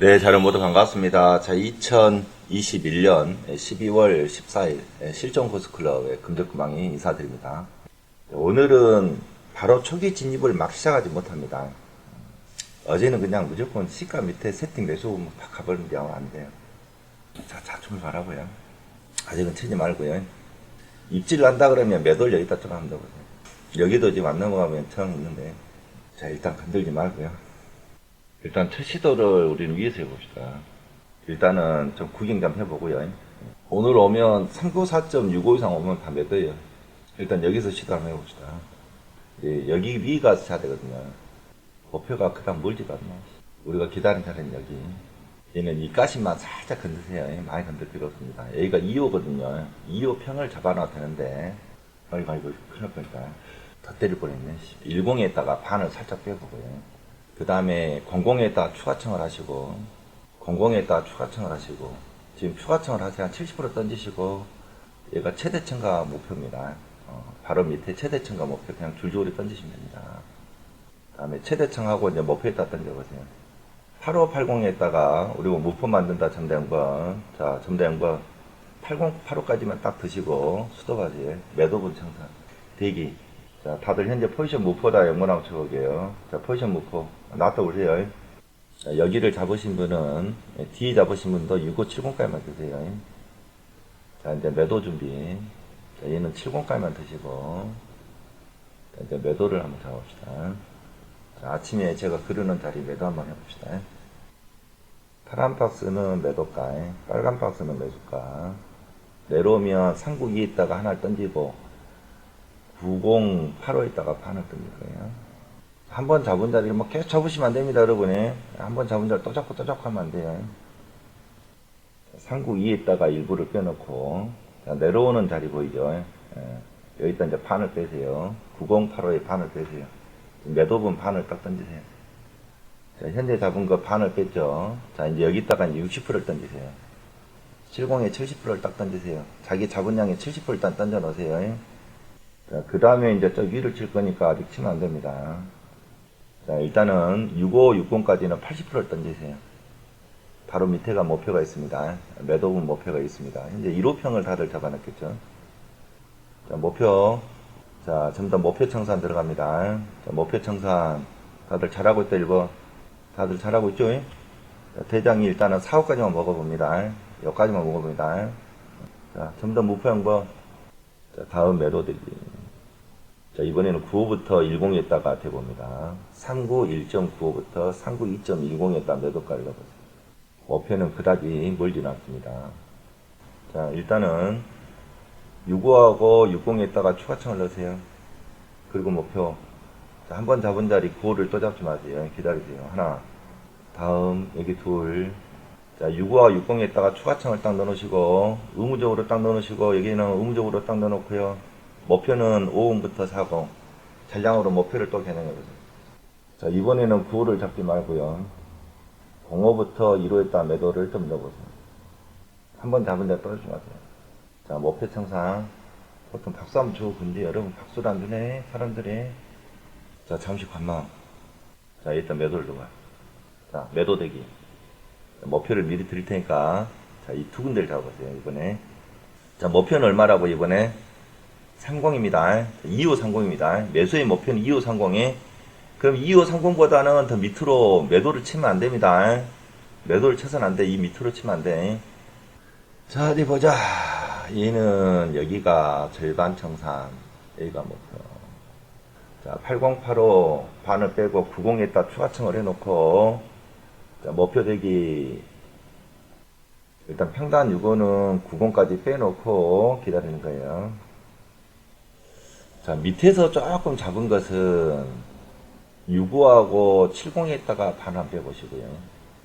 네, 자료 모두 반갑습니다. 자, 2021년 12월 14일 실전 코스클럽의 금적구망이 인사드립니다. 오늘은 바로 초기 진입을 막 시작하지 못합니다. 어제는 그냥 무조건 시가 밑에 세팅 매수 팍 가버리는데 안 돼요. 자, 자충을 바라고요. 아직은 치지 말고요. 입질 난다 그러면 매도를 여기다 좀 되거든요. 여기도 지금 안 넘어가면 청 있는데. 자, 일단 건들지 말고요. 일단 첫 시도를 우리는 위에서 해봅시다. 일단은 좀 구경 좀 해보고요. 오늘 오면 394.65 이상 오면 다 매도예요. 일단 여기서 시도 한번 해봅시다. 이제 여기 위가 쳐야 되거든요. 목표가 그다음 멀지도 않나. 우리가 기다린 자리는 여기. 얘는 이 가심만 살짝 건드세요. 많이 건들 필요 없습니다. 여기가 2호거든요. 2호 평을 잡아놔도 되는데, 아이고, 아이고, 큰일 날 뻔했다. 더 때릴 뻔했네. 10에다가 반을 살짝 빼보고요. 그 다음에 00에다가 추가청을 하시고, 00에다가 추가청을 하시고, 지금 추가청을 하세요. 한 70% 던지시고, 얘가 최대 층가 목표입니다. 어, 바로 밑에 최대 층가 목표 그냥 줄줄이 던지시면 됩니다. 그 다음에 최대 층하고 이제 목표에다 던져보세요. 8580에다가 우리 무표 만든다 점대형번 자 점대형번 8085까지만 딱 드시고 수도바지 매도분 청산 대기 자 다들 현재 포지션 무포다 영문하고 쳐볼게요. 자 포지션 무포 놔둬 보세요. 자, 여기를 잡으신 분은 예, 뒤에 잡으신 분도 6570까지만 드세요. 자 이제 매도 준비. 자 얘는 70까지만 드시고 자, 이제 매도를 한번 잡읍시다. 자, 아침에 제가 그르는 자리 매도 한번 해봅시다. 파란 박스는 매도가, 빨간 박스는 매수가. 내려오면 상국 위에 있다가 하나를 던지고, 9085에 있다가 판을 던질 거예요. 한번 잡은 자리를 뭐 계속 잡으시면 안 됩니다, 여러분이. 한 번 잡은 자리 또 잡고 또 잡고 하면 안 돼요. 상국 위에 있다가 일부를 빼놓고, 자, 내려오는 자리 보이죠? 예. 여기다 이제 판을 빼세요. 9085에 판을 빼세요. 매도분 반을 딱 던지세요. 자, 현재 잡은 거 반을 뺐죠. 자, 이제 여기다가 이제 60%를 던지세요. 70에 70%를 딱 던지세요. 자기 잡은 양의 70% 일단 던져 놓으세요. 자, 그 다음에 이제 저 위를 칠 거니까 아직 치면 안 됩니다. 자, 일단은 65, 60까지는 80%를 던지세요. 바로 밑에가 목표가 있습니다. 매도분 목표가 있습니다. 현재 1호평을 다들 잡아놨겠죠. 자, 목표 자, 전부 다 목표 청산 들어갑니다. 자, 목표 청산. 다들 잘하고 있다, 1번. 다들 잘하고 있죠? 자, 대장이 일단은 4호까지만 먹어봅니다. 여기까지만 먹어봅니다. 자, 전부 다 무표 양번. 자, 다음 매도들이. 자, 이번에는 9호부터 10에다가 대봅니다. 39 1.95부터 39 2.10에다 매도까지 가보세요. 목표는 그다지 멀진 않습니다. 자, 일단은 65하고 60에다가 추가청을 넣으세요. 그리고 목표. 한번 잡은 자리 9호를 또 잡지 마세요. 기다리세요. 하나. 다음, 여기 둘. 자, 65하고 60에다가 추가청을 딱 넣어놓으시고, 의무적으로 딱 넣어놓으시고, 여기는 의무적으로 딱 넣어놓고요. 목표는 5음부터 40. 잔량으로 목표를 또 겨냥해보세요. 자, 이번에는 9호를 잡지 말고요. 05부터 1호에다 매도를 좀 넣어보세요. 한 번 잡은 데 떨어지지 마세요. 자, 목표 청산. 보통 박수 한번 주고 근데 여러분 박수를 안 주네, 사람들이. 자, 잠시 관망. 자, 일단 매도를 들어가. 자, 매도 대기. 자, 목표를 미리 드릴 테니까. 자, 이 두 군데를 잡아보세요, 이번에. 자, 목표는 얼마라고, 이번에? 30입니다. 2530입니다. 매수의 목표는 2530에. 그럼 2530보다는 더 밑으로 매도를 치면 안 됩니다. 매도를 쳐서는 안 돼. 이 밑으로 치면 안 돼. 자, 어디 보자. 얘는 여기가 절반 청산, 여기가 목표. 자, 8085 반을 빼고 90에다 추가청을 해놓고, 자, 목표 대기. 일단 평단 6호는 90까지 빼놓고 기다리는 거예요. 자, 밑에서 조금 잡은 것은 65하고 70에다가 반안 빼보시고요.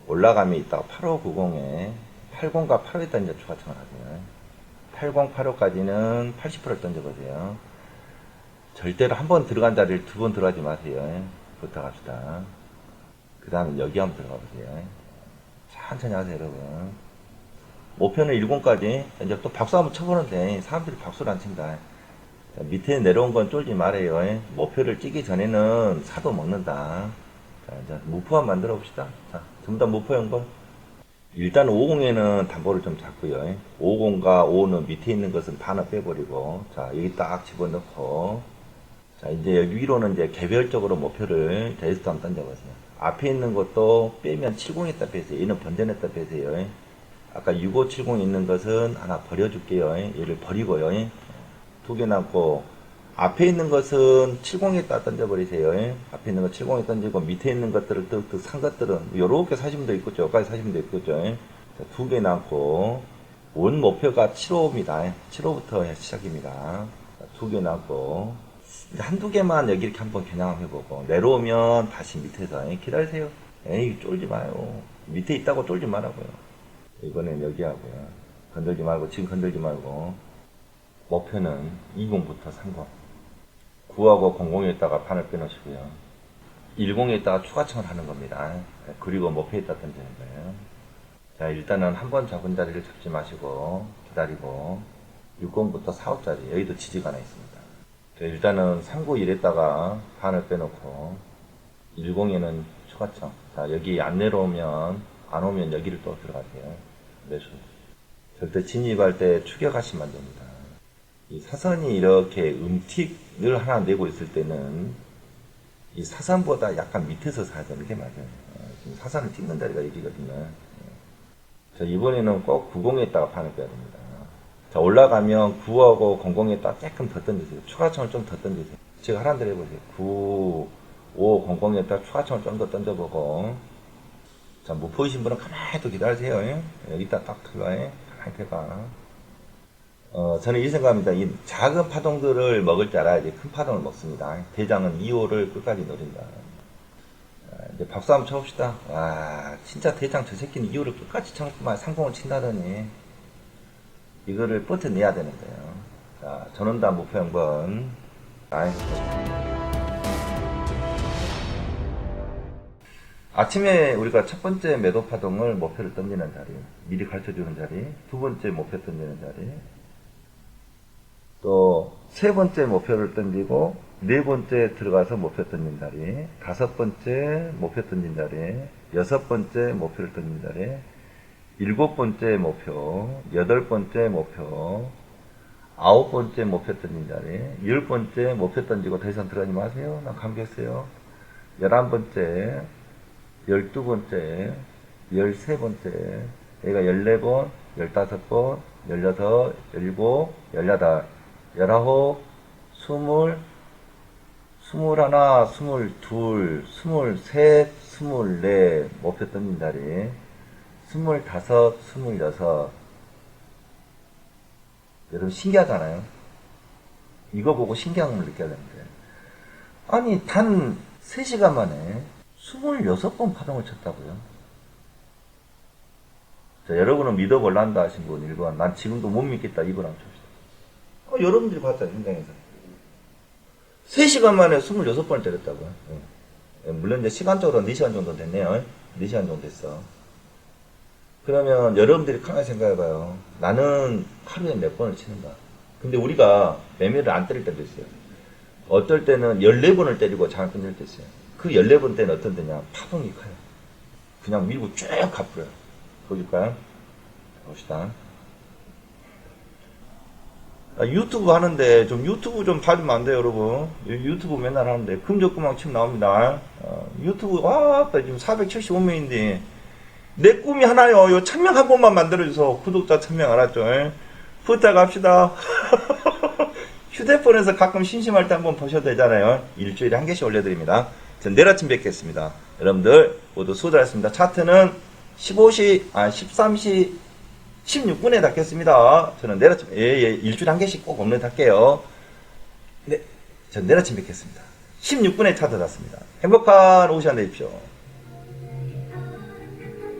올라감이 있다가 8590에 80과 8호에다 이제 추가청을 하세요. 80, 85까지는 80%를 던져보세요. 절대로 한 번 들어간 자리를 두 번 들어가지 마세요. 부탁합시다. 그 다음에 여기 한번 들어가 보세요. 천천히 하세요, 여러분. 목표는 10까지. 이제 또 박수 한번 쳐보는데 사람들이 박수를 안 친다. 자, 밑에 내려온 건 쫄지 말아요. 목표를 찍기 전에는 사도 먹는다. 자, 이제 무포 한번 만들어 봅시다. 자, 전부 다 무포 연번. 일단 50에는 담보를 좀 잡고요. 50과 5는 밑에 있는 것은 반을 빼버리고, 자, 여기 딱 집어넣고, 자, 이제 위로는 이제 개별적으로 목표를 제스트 한번 던져보세요. 앞에 있는 것도 빼면 70에다 빼세요. 얘는 번전에다 빼세요. 아까 6570 있는 것은 하나 버려줄게요. 얘를 버리고요. 두 개 남고, 앞에 있는 것은 70에 다 던져버리세요. 앞에 있는 거 70에 던지고, 밑에 있는 것들을 또, 산 것들은, 요렇게 사시면 돼 있겠죠. 여기까지 사시면 돼 있겠죠. 두 개 남고, 원 목표가 7호입니다. 7호부터 시작입니다. 두 개 남고, 한두 개만 여기 이렇게 한번 겨냥해보고, 내려오면 다시 밑에서, 기다리세요. 에이, 쫄지 마요. 밑에 있다고 쫄지 말라고요. 이번엔 여기 하고요. 건들지 말고, 지금 건들지 말고, 목표는 20부터 30. 9하고 00에다가 판을 빼놓으시고요. 10에다가 추가청을 하는 겁니다. 그리고 목표에다 던지는 거예요. 자, 일단은 한 번 잡은 자리를 잡지 마시고 기다리고 60부터 4, 5짜리 여기도 지지가 하나 있습니다. 자, 일단은 3, 9, 1에다가 판을 빼놓고 10에는 추가청. 자, 여기 안 내려오면 안 오면 여기를 또 들어가세요. 매수. 절대 진입할 때 추격하시면 안 됩니다. 이 사선이 이렇게 음틱을 하나 내고 있을 때는 이 사선보다 약간 밑에서 사야 되는 게 맞아요. 어, 지금 사선을 찍는 자리가 여기거든요. 자, 이번에는 꼭 90에다가 판을 빼야 됩니다. 자, 올라가면 9하고 00에다가 조금 더 던지세요. 추가청을 좀 더 던지세요. 제가 하란 대로 해보세요. 9, 5, 00에다가 추가청을 좀 더 던져보고. 자, 못 보이신 분은 가만히 또 기다리세요. 예? 여기다 딱 들어가. 예? 가만히 대봐. 어, 저는 이 생각합니다. 이 작은 파동들을 먹을 줄 알아야지 큰 파동을 먹습니다. 대장은 2호를 끝까지 노린다. 아, 이제 박수 한번 쳐봅시다. 와, 진짜 대장 저 새끼는 2호를 끝까지 참고만 상공을 친다더니 이거를 버텨내야 되는 거예요. 자, 전원단 목표. 아이, 아침에 우리가 첫 번째 매도 파동을 목표를 던지는 자리, 미리 가르쳐 주는 자리, 두 번째 목표 던지는 자리, 또 세 번째 목표를 던지고 네 번째 들어가서 목표 던진 자리, 다섯 번째 목표 던진 자리, 여섯 번째 목표를 던진 자리, 일곱 번째 목표, 여덟 번째 목표, 아홉 번째 목표 던진 자리, 열 번째 목표 던지고 더 이상 들어가지 마세요. 나 감기했어요. 열한 번째, 열두 번째, 열세 번째, 여기가 열네 번, 열다섯 번, 열여섯, 열일곱, 열여덟, 열아홉, 스물, 스물하나, 스물둘, 스물셋, 스물넷, 목표 던진 자리, 스물다섯, 스물여섯. 여러분 신기하잖아요? 이거 보고 신기한 걸 느껴야 되는데. 아니, 단 3시간 만에 26번 파동을 쳤다고요? 자, 여러분은 믿어볼란다 하신 분 1번. 난 지금도 못 믿겠다. 2번 한번 칩시다. 어, 여러분들이 봤잖아요, 현장에서. 3시간 만에 26번 때렸다고요. 예. 예, 물론 이제 시간적으로 4시간 정도 됐네요. 4시간 정도 됐어. 그러면 여러분들이 가만히 생각해봐요. 나는 하루에 몇 번을 치는가? 근데 우리가 매매를 안 때릴 때도 있어요. 어떨 때는 14번을 때리고 장을 끝낼 때 있어요. 그 14번 때는 어떤 때냐? 파동이 커요. 그냥 밀고 쭉 가버려요. 보여줄까요? 봅시다. 아, 유튜브 하는데 좀 유튜브 좀 봐주면 안 돼요, 여러분? 유- 유튜브 맨날 하는데 금적구망 침 나옵니다. 어, 유튜브 와, 나 지금 475명인데 내 꿈이 하나요. 요 천명 한 번만 만들어줘서 구독자 천명 알았죠? 예? 부탁합시다. 휴대폰에서 가끔 심심할 때 한번 보셔도 되잖아요. 일주일에 한 개씩 올려드립니다. 전 내일 아침 뵙겠습니다. 여러분들 모두 수고하셨습니다. 차트는 15시, 아, 13시 16분에 닫겠습니다. 저는 내일 아침, 예, 예, 일주일에 한 개씩 꼭 업로드 할게요. 네, 전 내일 아침 뵙겠습니다. 16분에 차트 닫습니다. 행복한 시간 되십시오.